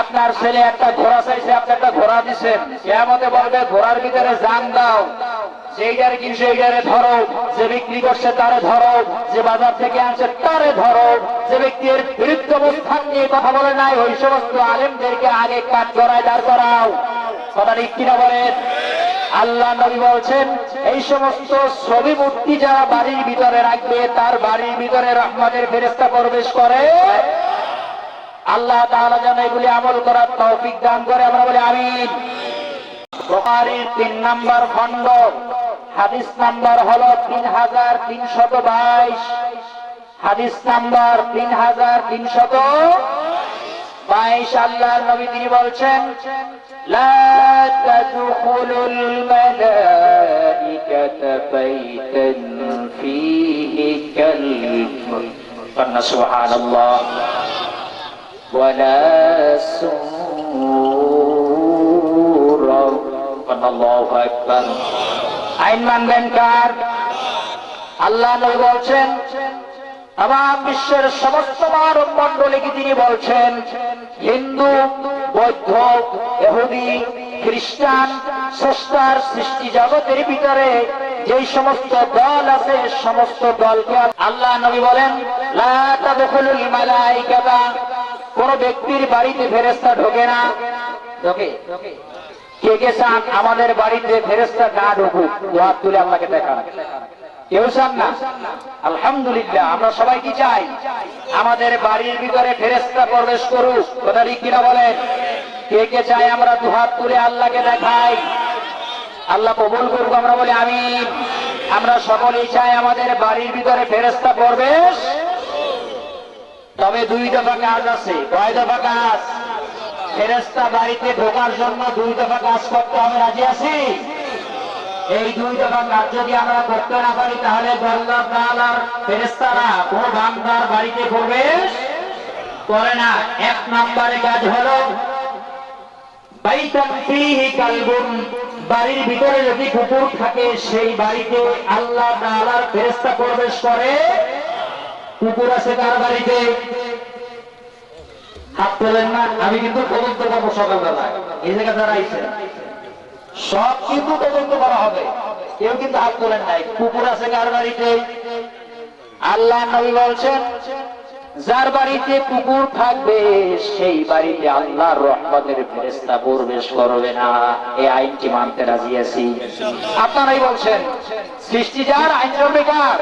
আপনার ছেলে একটা ঘোড়া চাইছে, আপনি একটা ঘোড়া দিচ্ছেন কেমতে বলবে, ঘোড়ার ভিতরে জান দাও। সেইটারে কি সেইটারে ধরো। যে বিক্রি করছে, তারে ধরো। যে বাজার থেকে আনছে, তারে ধরো। যে ব্যক্তির বিরুদ্ধ অবস্থান নিয়ে কথা বলে নাই, ওই সমস্ত আলেমদেরকে আগে কাজ করায় দাঁড় করাও। কথা ঠিক কিনা বলেন? আল্লাহ নবী বলছেন, এই সমস্ত ছবি মূর্তি যারা বাড়ির ভিতরে রাখবে, তার বাড়ির ভিতরে রহমানের ফেরেস্তা প্রবেশ করে। আল্লাহ তাহলে যেন এগুলি আমল করার তৌফিক দান করে, আমরা বলি আমি তিন নাম্বার খন্ড হাদিস নাম্বার হল তিন হাজার তিনশত বাইশ। হাদিস নাম্বার তিন হাজার তিনশত বাইশ। আল্লাহ নবী তিনি বলছেন সুহান ولا سورة قلنا الله أكبر আইন মানবেন কার আল্লাহ নবী বলছেন তাম বিশ্বের সমস্ত মানব মন্ডলীকে তিনি বলছেন হিন্দু বৌদ্ধ এহুদি খ্রিস্টান স্রষ্টার সৃষ্টি জগতের ভিতরে যেই সমস্ত দল আছে সমস্ত দলকে আল্লাহ নবী বলেন লা তাদখুলুল মালাইকাতা কোন ব্যক্তির বাড়িতে ফেরেশতা ঢোকে না। কে কে চান আমাদের বাড়িতে ফেরেশতা না ঢুকুক হাত তুলে আল্লাহকে দেখান। কেউ চান না? আলহামদুলিল্লাহ, আমরা সবাই কি চাই? আমাদের বাড়ির ভিতরে ফেরেস্তা প্রবেশ করুক, কথা কিনা বলেন? কে কে চাই আমরা দুহাত তুলে আল্লাহকে দেখাই? আল্লাহ কবুল করুক, আমরা বলি আমি আমরা সকলেই চাই আমাদের বাড়ির ভিতরে ফেরেস্তা প্রবেশ তবে দুই দফা কাজ আছে। কয় দফা কাজ ফেরেস্তা বাড়িতে ঢোকার জন্য দুই দফা কাজ করতে হবে। রাজি আছি? এই দুই দফা কাজ যদি আমরা করতে না পারি, তাহলে ফেরেস্তারা কোন বান্দার বাড়িতে প্রবেশ করে না। এক নম্বরে কাজ হলো বাড়ির ভিতরে যদি কুকুর থাকে, সেই বাড়িতে আল্লাহ ফেরেশতা প্রবেশ করে। কুকুর আছে কার বাড়িতে? হাত তোলেন না, আমি কিন্তু তদন্ত করব সকালবেলা। এই জায়গা যারা আইছেন সব কিন্তু তদন্ত করা হবে। কেউ কিন্তু হাত তোলেন নাই। কুকুর আছে কার বাড়িতে? আল্লাহ নবী বলছেন, যার বাড়িতে কুকুর থাকবে, সেই বাড়িতে আল্লাহর রহমতের ফেরেস্তা প্রবেশ করবে না। এই আইনটি মানতে রাজি আছি। আপনারাই বলছেন, সৃষ্টি যার, আইন চলবে কার?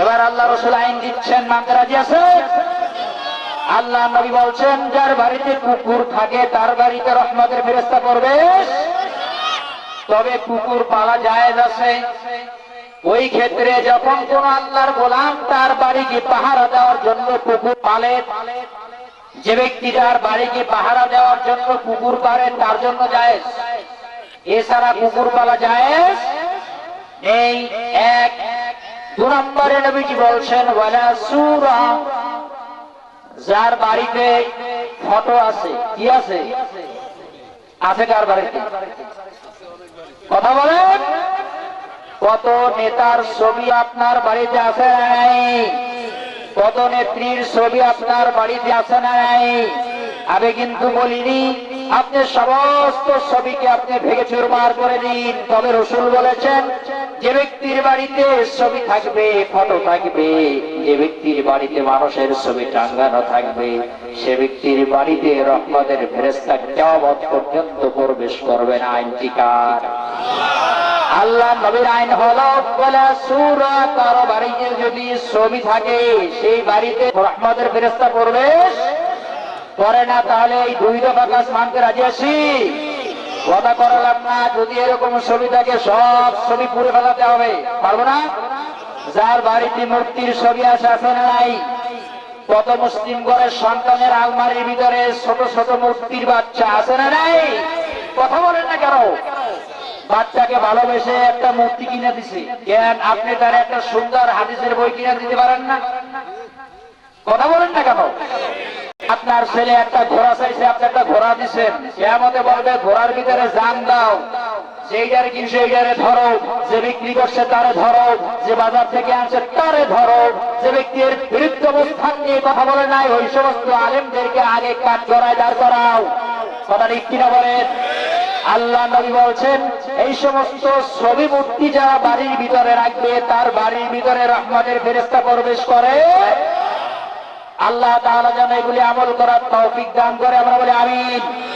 এবার আল্লাহ রসুল আইন দিচ্ছেন, মানতে রাজি আছে? আল্লাহ নবী বলছেন, যার বাড়িতে কুকুর থাকে, তার বাড়িতে রহমতের ফেরেস্তা প্রবেশ। তবে কুকুর পালা জায়েজ আছে। ওই ক্ষেত্রে যখন কোন আল্লাহর গোলাম তার বাড়িকে পাহারা দেওয়ার জন্য কুকুর পালে, যে ব্যক্তি তার বাড়িকে পাহারা দেওয়ার জন্য কুকুর পারে তার জন্য জায়েজ। এছাড়া কুকুর পালা জায়েজ এই এক নম্বরে নবীজি বলছেন, ওয়ালা সুরা। যার বাড়িতে ফটো আছে। কি আছে? আছে কার বাড়িতে? কথা বলেন। কত নেতার ছবি আপনার বাড়িতে আছে নাই? কত নেত্রীর ছবি আপনার বাড়িতে আছে নাই? আমি কিন্তু বলিনি আপনি সমস্ত ছবিকে আপনি ভেঙে চুরমার করে দিন। তবে রসুল বলেছেন, যে ব্যক্তির বাড়িতে ছবি থাকবে, ফটো থাকবে, যে ব্যক্তির বাড়িতে মানুষের ছবি টাঙ্গানো থাকবে, সে ব্যক্তির বাড়িতে রহমতের ফেরেস্তা কেমন পর্যন্ত প্রবেশ করবে না আইনটি কার আল্লাহ নবীর আইন হলো সুরা কারও বাড়িতে যদি ছবি থাকে, সেই বাড়িতে রহমতের ফেরেস্তা প্রবেশ করে না তাহলে এই দুই দফা কাজ মানতে রাজি আছি? কথা করালাম না, যদি এরকম ছবি থাকে, সব ছবি পুড়ে ফেলাতে হবে। পারব না? যার বাড়িতে মূর্তির ছবি আছে আছে নাই, কত মুসলিম ঘরের সন্তানের আলমারির ভিতরে ছোট ছোট মূর্তির বাচ্চা আছে না নাই? কথা বলেন না কেন? বাচ্চাকে ভালোবেসে একটা মূর্তি কিনে দিছে। কেন আপনি তার একটা সুন্দর হাদিসের বই কিনে দিতে পারেন না? কথা বলেন না কেন? আপনার ছেলে একটা ঘোড়া চাইছে, আপনি একটা ঘোড়া দিচ্ছেন কেমতে বলবে, ঘোড়ার ভিতরে জান দাও। সেইটারে কি সেইটারে ধরো। যে বিক্রি করছে, তারে ধরো। যে বাজার থেকে আনছে, তারে ধরো। যে ব্যক্তির বিরুদ্ধ অবস্থান নিয়ে কথা বলে নাই, ওই সমস্ত আলেমদেরকে আগে কাঠ গড়ায় দাঁড় করাও। কথা ঠিক কিনা বলেন? আল্লাহ নবী বলছেন, এই সমস্ত ছবি মূর্তি যারা বাড়ির ভিতরে রাখবে, তার বাড়ির ভিতরে রহমানের ফেরেস্তা প্রবেশ করে। আল্লাহ তাহলে যেন এগুলি আমল করার তৌফিক দান করে। আমরা বলি আমিন।